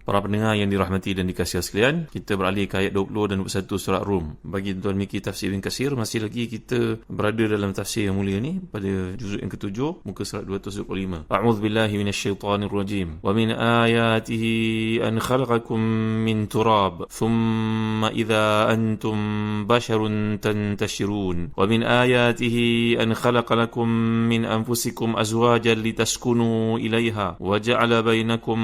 Para pendengar yang dirahmati dan dikasihi sekalian, kita beralih ke ayat 20 dan 21 surat Rum. Bagi tuan Miki tafsir Ibn Kasir, masih lagi kita berada dalam tafsir yang mulia ni pada juzuk yang ketujuh, muka surat 225. A'udzu billahi minasyaitonir rajim. Wa min ayatihi an khalaqakum min turab, thumma idza antum basharun tantashirun. Wa min ayatihi an khalaqa lakum min anfusikum azwajan litaskunu ilaiha wa ja'ala bainakum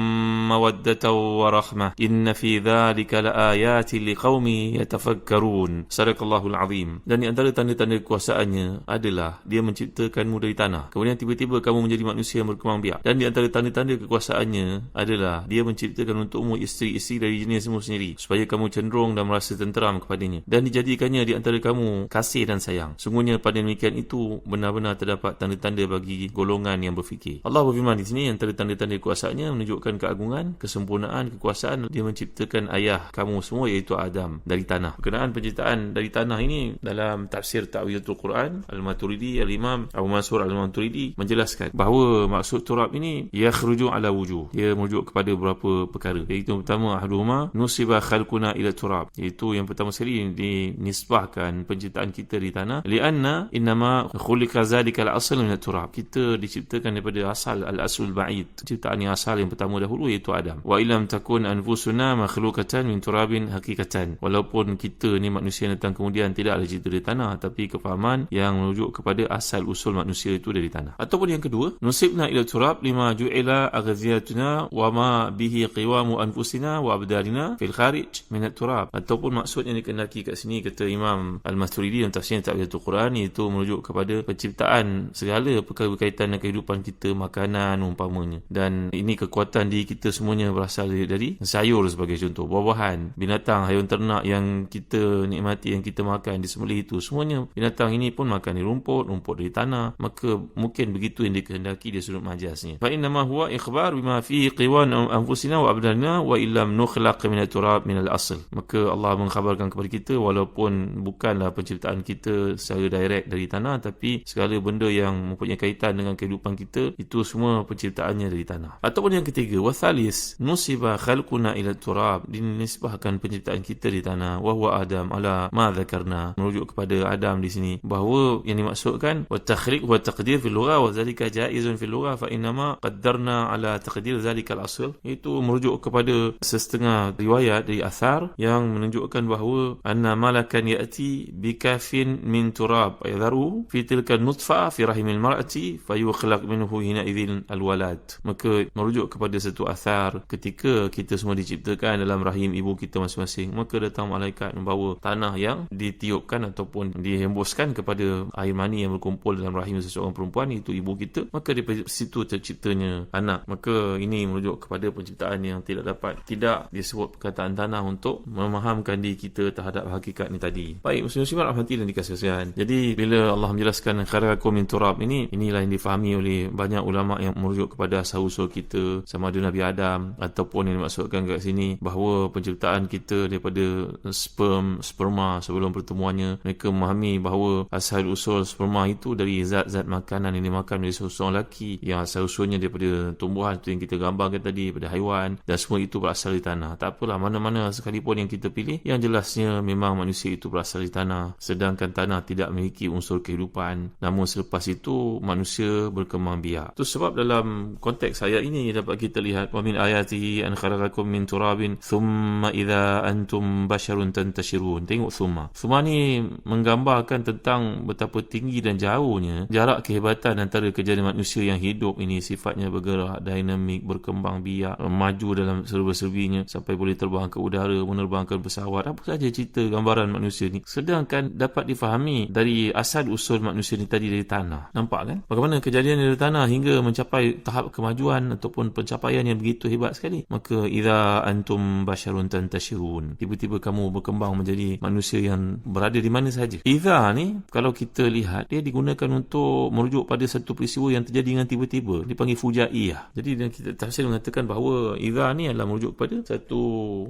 mawaddatan ورحمة إن في ذلك لآيات لقوم يتفكرون صدق الله العظيم dan di antara tanda-tanda kekuasaannya adalah dia menciptakanmu dari tanah kemudian tiba-tiba kamu menjadi manusia yang berkembang biak dan di antara tanda-tanda kekuasaannya adalah dia menciptakan untukmu isteri-isteri dari jenismu sendiri supaya kamu cenderung dan merasa tenteram kepadanya dan dijadikannya di antara kamu kasih dan sayang sungguhnya pada demikian itu benar-benar terdapat tanda-tanda bagi golongan yang berfikir Allah berfirman di sini antara tanda-tanda kekuasaannya menunjukkan keagungan kesempurnaan berkenaan kekuasaan dia menciptakan ayah kamu semua iaitu Adam dari tanah. Berkenaan penciptaan dari tanah ini dalam tafsir Ta'wilatul Quran Al-Maturidi Al-Imam Abu Mansur Al-Maturidi menjelaskan bahawa maksud turab ini yakhruju ala wujuh. Dia merujuk kepada beberapa perkara. Iaitu pertama ahduhuma nusiba khalquna ila turab. Iaitu yang pertama sekali dinisbahkan penciptaan kita di tanah lianna innama khuliqa zalika al-asl min turab. Kita diciptakan daripada asal al-aslul ba'id. Ciptaan yang asal yang pertama dahulu iaitu Adam. Wa ilam takun anfusuna makhlukatan min turabin hakikatan. Walaupun kita ni manusia yang datang kemudian tidak ada cerita dari tanah tapi kefahaman yang merujuk kepada asal usul manusia itu dari tanah. Ataupun yang kedua nusibna ila turab lima ju'ila aghziyatuna wa ma bihi qiwamu anfusina wa abdalina fil kharij min turab. Ataupun maksud yang dikendaki kat sini kata Imam Al-Maturidi dalam tafsir Ta'wilatul Quran itu merujuk kepada penciptaan segala perkara berkaitan dengan kehidupan kita makanan umpamanya. Dan ini kekuatan diri kita semuanya berasal dari sayur sebagai contoh buah-buahan binatang haiwan ternak yang kita nikmati yang kita makan di sembelih itu. Semuanya binatang ini pun makan di rumput rumput dari tanah. Maka mungkin begitu yang dikehendaki di sudut majasnya fa inna ma huwa ikhbar bima fi qiwan anfusina wa abdalna wa illam nukhlaq min turab min al-asl. Maka Allah mengkhabarkan kepada kita walaupun bukanlah penciptaan kita secara direct dari tanah tapi segala benda yang mempunyai kaitan dengan kehidupan kita itu semua penciptaannya dari tanah. Ataupun yang ketiga wasalis nusiba nisbah khalquna ila turab. Dinisbahkan penciptaan kita di tanah. Wa huwa adam. Ala ma dzakarna. Merujuk kepada adam di sini. Bahawa yang dimaksudkan wa takhriq wa taqdir fil lugha wa zalika jaizun fil lugha fa inma qaddarna ala taqdir zalika al asl. Itu merujuk kepada setengah riwayat dari asar yang menunjukkan bahawa anna malakan yati bikafin min turab. Aydaru fi tilka nutfa fi rahimil mar'ati fayukhlaq minhu hina idzin al walad maka merujuk kepada satu asar ketika kita semua diciptakan dalam rahim ibu kita masing-masing. Maka datang malaikat membawa tanah yang ditiupkan ataupun dihembuskan kepada air mani yang berkumpul dalam rahim seseorang perempuan itu ibu kita. Maka di situ terciptanya anak. Maka ini merujuk kepada penciptaan yang tidak dapat tidak disebut perkataan tanah untuk memahamkan diri kita terhadap hakikat ini tadi. Baik muslim-muslim rahmati dan dikasihkan jadi bila Allah menjelaskan kharaqakum min turab ini inilah yang difahami oleh banyak ulama yang merujuk kepada asal-usul kita sama ada Nabi Adam ataupun yang dimaksudkan kat sini bahawa penciptaan kita daripada sperm sperma sebelum pertemuannya mereka memahami bahawa asal usul sperma itu dari zat-zat makanan yang dimakan oleh seorang lelaki yang asal usulnya daripada tumbuhan itu yang kita gambarkan tadi daripada haiwan dan semua itu berasal di tanah. Tak apalah mana-mana sekalipun yang kita pilih yang jelasnya memang manusia itu berasal di tanah sedangkan tanah tidak memiliki unsur kehidupan. Namun selepas itu manusia berkembang biak. Itu sebab dalam konteks ayat ini dapat kita lihat wa min ayatihi an khalaqakum min turabin thumma idza antum basharun tantashirun. Tengok thumma thumma ni menggambarkan tentang betapa tinggi dan jauhnya jarak kehebatan antara kejadian manusia yang hidup ini. Sifatnya bergerak dinamik berkembang biak maju dalam serba-serbinya sampai boleh terbang ke udara menerbangkan pesawat. Apa saja cerita gambaran manusia ni. Sedangkan dapat difahami dari asal usul manusia ni tadi dari tanah. Nampak kan? Bagaimana kejadian dari tanah hingga mencapai tahap kemajuan ataupun pencapaian yang begitu hebat sekali maka idza antum basyarun tantashirun. Tiba-tiba kamu berkembang menjadi manusia yang berada di mana saja idza ni kalau kita lihat dia digunakan untuk merujuk pada satu peristiwa yang terjadi dengan tiba-tiba. Dipanggil fujaiyah. Jadi dan kita tafsir mengatakan bahawa idza ni adalah merujuk kepada satu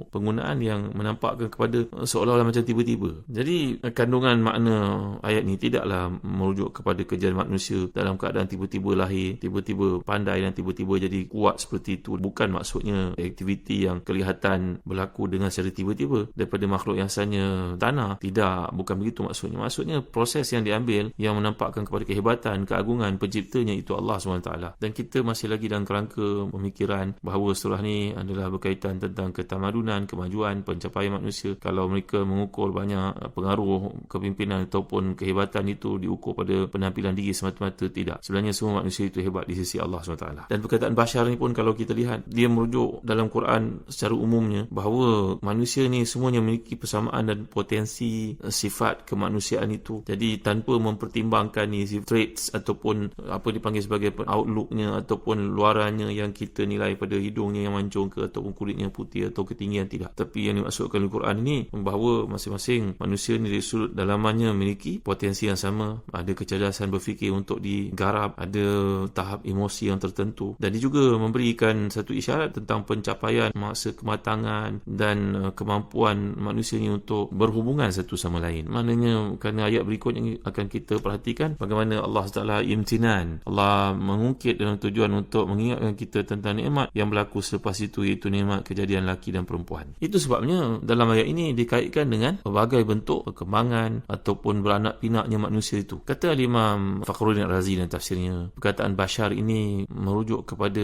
penggunaan yang menampakkan kepada seolah-olah macam tiba-tiba. Jadi kandungan makna ayat ni tidaklah merujuk kepada kejadian manusia dalam keadaan tiba-tiba lahir tiba-tiba pandai dan tiba-tiba jadi kuat seperti itu. Bukan maksudnya aktiviti yang kelihatan berlaku dengan secara tiba-tiba daripada makhluk yang asalnya tanah. Tidak bukan begitu maksudnya. Maksudnya proses yang diambil yang menampakkan kepada kehebatan keagungan penciptanya itu Allah SWT dan kita masih lagi dalam kerangka pemikiran bahawa setelah ni adalah berkaitan tentang ketamadunan kemajuan pencapaian manusia. Kalau mereka mengukur banyak pengaruh kepimpinan ataupun kehebatan itu diukur pada penampilan diri semata-mata tidak. Sebenarnya semua manusia itu hebat di sisi Allah SWT dan perkataan Bashar ni pun kalau kita lihat dia merujuk dalam Quran secara umumnya bahawa manusia ni semuanya memiliki persamaan dan potensi eh, sifat kemanusiaan itu. Jadi tanpa mempertimbangkan ni traits ataupun apa dipanggil sebagai outlooknya ataupun luarannya yang kita nilai pada hidungnya yang mancung ke ataupun kulitnya putih atau ketinggian tidak. Tapi yang dimaksudkan dalam Quran ini bahawa masing-masing manusia ni dari sudut dalamannya memiliki potensi yang sama. Ada kecerdasan berfikir untuk digarap ada tahap emosi yang tertentu. Dan dia juga memberikan satu isyarat tentang pencapaian masa kematangan dan uh, kemampuan manusia ini untuk berhubungan satu sama lain. Maknanya kerana ayat berikutnya akan kita perhatikan bagaimana Allah Taala imtinan. Allah mengungkit dalam tujuan untuk mengingatkan kita tentang nikmat yang berlaku selepas itu iaitu nikmat kejadian laki dan perempuan. Itu sebabnya dalam ayat ini dikaitkan dengan berbagai bentuk perkembangan ataupun beranak pinaknya manusia itu. Kata Imam Fakhruddin Razi dalam tafsirnya, perkataan bashar ini merujuk kepada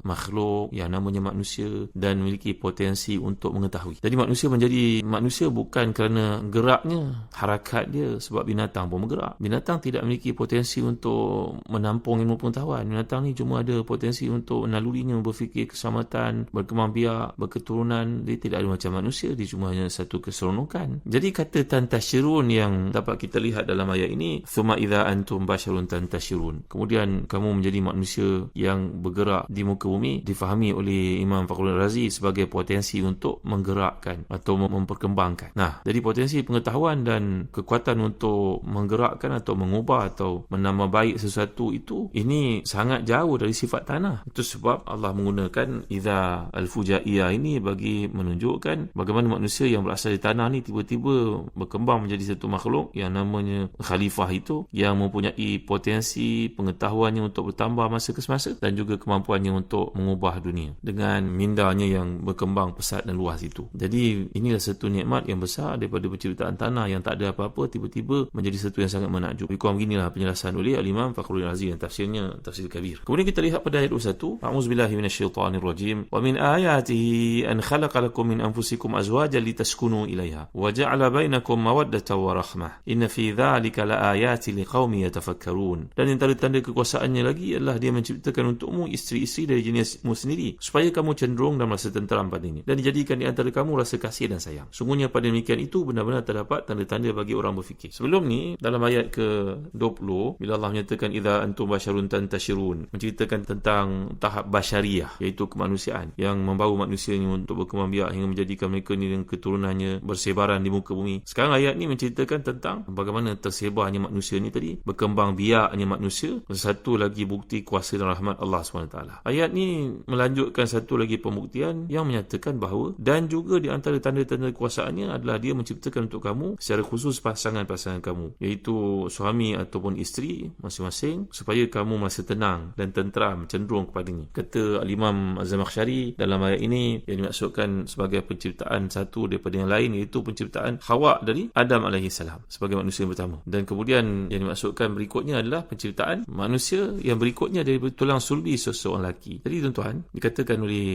makhluk yang namanya manusia dan memiliki potensi untuk mengetahui. Jadi manusia menjadi manusia bukan kerana geraknya, harakat dia sebab binatang pun bergerak. Binatang tidak memiliki potensi untuk menampung ilmu pengetahuan. Binatang ni cuma ada potensi untuk nalurinya berfikir keselamatan, berkembang biak, berketurunan. Dia tidak ada macam manusia, dia cuma hanya satu keseronokan. Jadi kata tantashirun yang dapat kita lihat dalam ayat ini, thumma idza antum basharun tantashirun. Kemudian kamu menjadi manusia yang bergerak di muka bumi difahami oleh Imam Fakhrul Razi sebagai potensi untuk menggerakkan atau memperkembangkan. Nah, jadi potensi pengetahuan dan kekuatan untuk menggerakkan atau mengubah atau menambah baik sesuatu itu ini sangat jauh dari sifat tanah. Itu sebab Allah menggunakan idza al-fujaiyah ini bagi menunjukkan bagaimana manusia yang berasal dari tanah ni tiba-tiba berkembang menjadi satu makhluk yang namanya khalifah itu yang mempunyai potensi pengetahuannya untuk bertambah masa ke semasa dan juga kemampuannya untuk mengubah dunia dengan mindanya yang berkembang pesat dan luas itu. Jadi inilah satu nikmat yang besar daripada penciptaan tanah yang tak ada apa-apa tiba-tiba menjadi satu yang sangat menakjub. Lebih kurang beginilah penjelasan oleh Al-Imam Fakhruddin Aziz dan tafsirnya tafsir kabir. Kemudian kita lihat pada ayat 21. A'udzubillahi minasyaitonirrajim. Wa min ayatihi an khalaqa lakum min anfusikum azwajan litaskunu ilaiha wa ja'ala bainakum mawaddatan wa rahmah. Inna fi dhalika laayati liqaumin yatafakkarun. Dan antara tanda kekuasaannya lagi adalah dia menciptakan untukmu isteri-isteri dari jenismu sendiri supaya kamu cenderung dan merasa tenteram pada ini. Dan dijadikan di antara kamu rasa kasih dan sayang. Sungguhnya pada demikian itu benar-benar terdapat tanda-tanda bagi orang berfikir. Sebelum ni dalam ayat ke-20 bila Allah menyatakan idza antum basyarun tantashirun menceritakan tentang tahap basyariah iaitu kemanusiaan yang membawa manusia ini untuk berkembang biak hingga menjadikan mereka ni dengan keturunannya bersebaran di muka bumi. Sekarang ayat ni menceritakan tentang bagaimana tersebarnya manusia ni tadi berkembang biaknya manusia satu lagi bukti kuasa dan rahmat Allah SWT. Ayat ni melanjutkan satu lagi pembuktian yang menyatakan bahawa dan juga di antara tanda-tanda kekuasaannya adalah dia menciptakan untuk kamu secara khusus pasangan-pasangan kamu iaitu suami ataupun isteri masing-masing supaya kamu merasa tenang dan tenteram cenderung kepadanya. Kata Al-Imam Az-Zamakhsyari dalam ayat ini yang dimaksudkan sebagai penciptaan satu daripada yang lain iaitu penciptaan Hawa dari Adam AS sebagai manusia yang pertama. Dan kemudian yang dimaksudkan berikutnya adalah penciptaan manusia yang berikutnya dari tulang sulbi seseorang lelaki. Jadi tuan-tuan, dikatakan oleh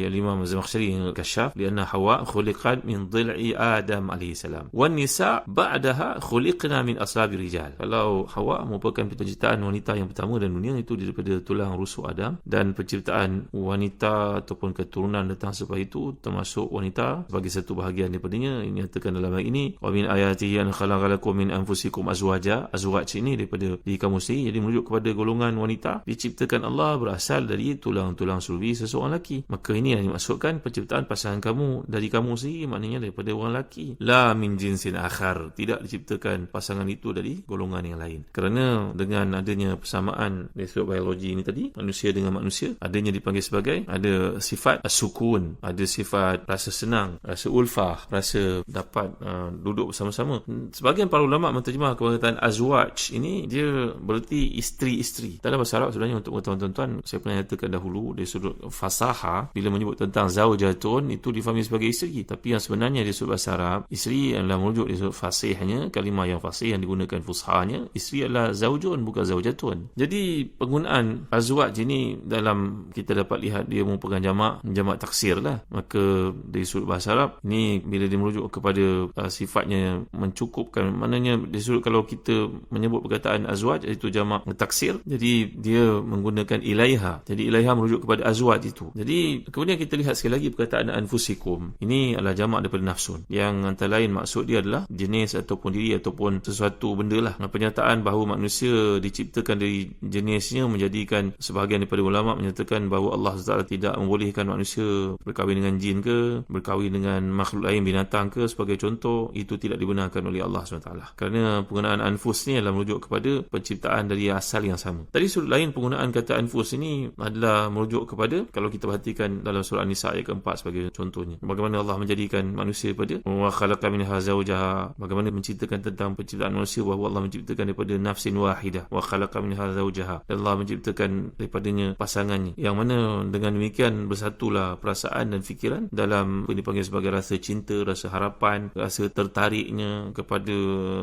Zamakhsyari Kasyaf lianna Hawa khuliqat min dhil'i Adam alaihi salam. Wan nisa ba'daha khuliqna min aslabi rijal. Kalau Hawa merupakan penciptaan wanita yang pertama dan dunia itu daripada tulang rusuk Adam dan penciptaan wanita ataupun keturunan datang selepas itu termasuk wanita sebagai satu bahagian daripadanya ini nyatakan dalam ayat ini wa min ayatihi an khalaqalakum min anfusikum azwaja azwaj ini daripada kamu sendiri jadi merujuk kepada golongan wanita diciptakan Allah berasal dari tulang-tulang sulbi seseorang lelaki maka ini yang dimaksudkan penciptaan pasangan kamu dari kamu sendiri maknanya daripada orang lelaki. La min jinsin akhar. Tidak diciptakan pasangan itu dari golongan yang lain. Kerana dengan adanya persamaan dari sudut biologi ini tadi manusia dengan manusia adanya dipanggil sebagai ada sifat sukun ada sifat rasa senang rasa ulfah rasa dapat uh, duduk bersama-sama. Sebagian para ulama menterjemah perkataan azwaj ini dia berarti isteri-isteri. Dalam bahasa Arab sebenarnya untuk tuan-tuan saya pernah nyatakan dahulu dari sudut fasaha bila menyebut tentang zaujatun itu difahami sebagai isteri. Tapi yang sebenarnya dari sudut bahasa Arab isteri adalah merujuk dari sudut fasihnya kalimah yang fasih yang digunakan fushahnya isteri adalah zaujun bukan zaujatun jadi penggunaan azwaj ini dalam kita dapat lihat dia merupakan jamak jamak taksir lah. Maka dari sudut bahasa Arab ini bila dia merujuk kepada uh, sifatnya mencukupkan maknanya dari sudut kalau kita menyebut perkataan azwaj itu jamak taksir jadi dia menggunakan ilaiha. Jadi ilaiha merujuk kepada azwaj itu. Jadi kemudian kita lihat sekali lagi perkataan anfusikum. Ini adalah jamak daripada nafsun. Yang antara lain maksud dia adalah jenis ataupun diri ataupun sesuatu benda lah. Pernyataan bahawa manusia diciptakan dari jenisnya menjadikan sebahagian daripada ulama menyatakan bahawa Allah SWT tidak membolehkan manusia berkahwin dengan jin ke berkahwin dengan makhluk lain binatang ke sebagai contoh itu tidak dibenarkan oleh Allah SWT kerana penggunaan anfus ni adalah merujuk kepada penciptaan dari asal yang sama. Dari sudut lain penggunaan kata anfus ini adalah merujuk kepada kalau kita perhatikan dalam surah An-Nisa ayat keempat sebagai contohnya. Bagaimana Allah menjadikan manusia pada wa khalaqa minha zawjaha. Bagaimana menciptakan tentang penciptaan manusia bahawa Allah menciptakan daripada nafsin wahidah. Wa khalaqa minha zawjaha. Allah menciptakan daripadanya pasangannya. Yang mana dengan demikian bersatulah perasaan dan fikiran dalam apa dipanggil sebagai rasa cinta rasa harapan rasa tertariknya kepada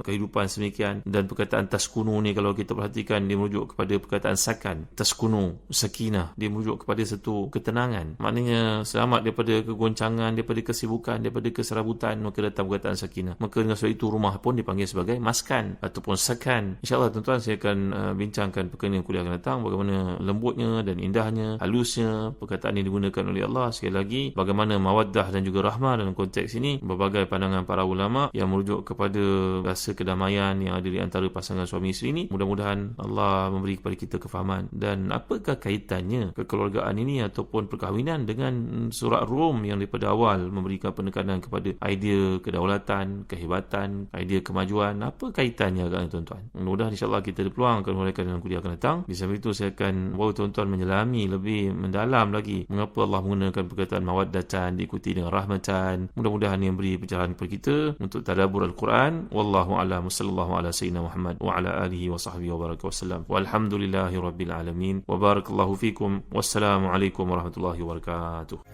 kehidupan semikian. Dan perkataan taskunu ni kalau kita perhatikan dia merujuk kepada perkataan sakan. Taskunu sakinah. Dia merujuk kepada satu ketenangan. Maknanya selamat daripada kegoncangan daripada kesibukan daripada keserabutan maka datang perkataan sakinah maka dengan sebab itu rumah pun dipanggil sebagai maskan ataupun sakan. Insyaallah tuan-tuan saya akan uh, bincangkan perkara yang kuliah akan datang bagaimana lembutnya dan indahnya halusnya perkataan yang digunakan oleh Allah. Sekali lagi bagaimana mawaddah dan juga rahmah dalam konteks ini berbagai pandangan para ulama yang merujuk kepada rasa kedamaian yang ada di antara pasangan suami isteri ini. Mudah-mudahan Allah memberi kepada kita kefahaman. Dan apakah kaitannya kekeluargaan ini ataupun perkahwinan dengan surat Rom yang daripada awal memberikan penekanan kepada idea kedaulatan kehebatan idea kemajuan. Apa kaitannya kan tuan-tuan? Mudah-mudahan insyaAllah kita ada peluang akan mulakan dalam kuliah akan datang. Di samping itu saya akan bawa tuan-tuan menyelami lebih mendalam lagi mengapa Allah menggunakan perkataan mawaddatan diikuti dengan rahmatan. Mudah-mudahan yang beri pencerahan kepada kita untuk tadabur Al-Quran. Wallahu a'lam. Sallallahu ala sayyidina Muhammad wa ala alihi wa sahbihi wa baraka wasallam. Walhamdulillahi rabbil alamin. Wa barakallahu fikum. Wassalamu alaikum warahmatullahi wabarakatuh grado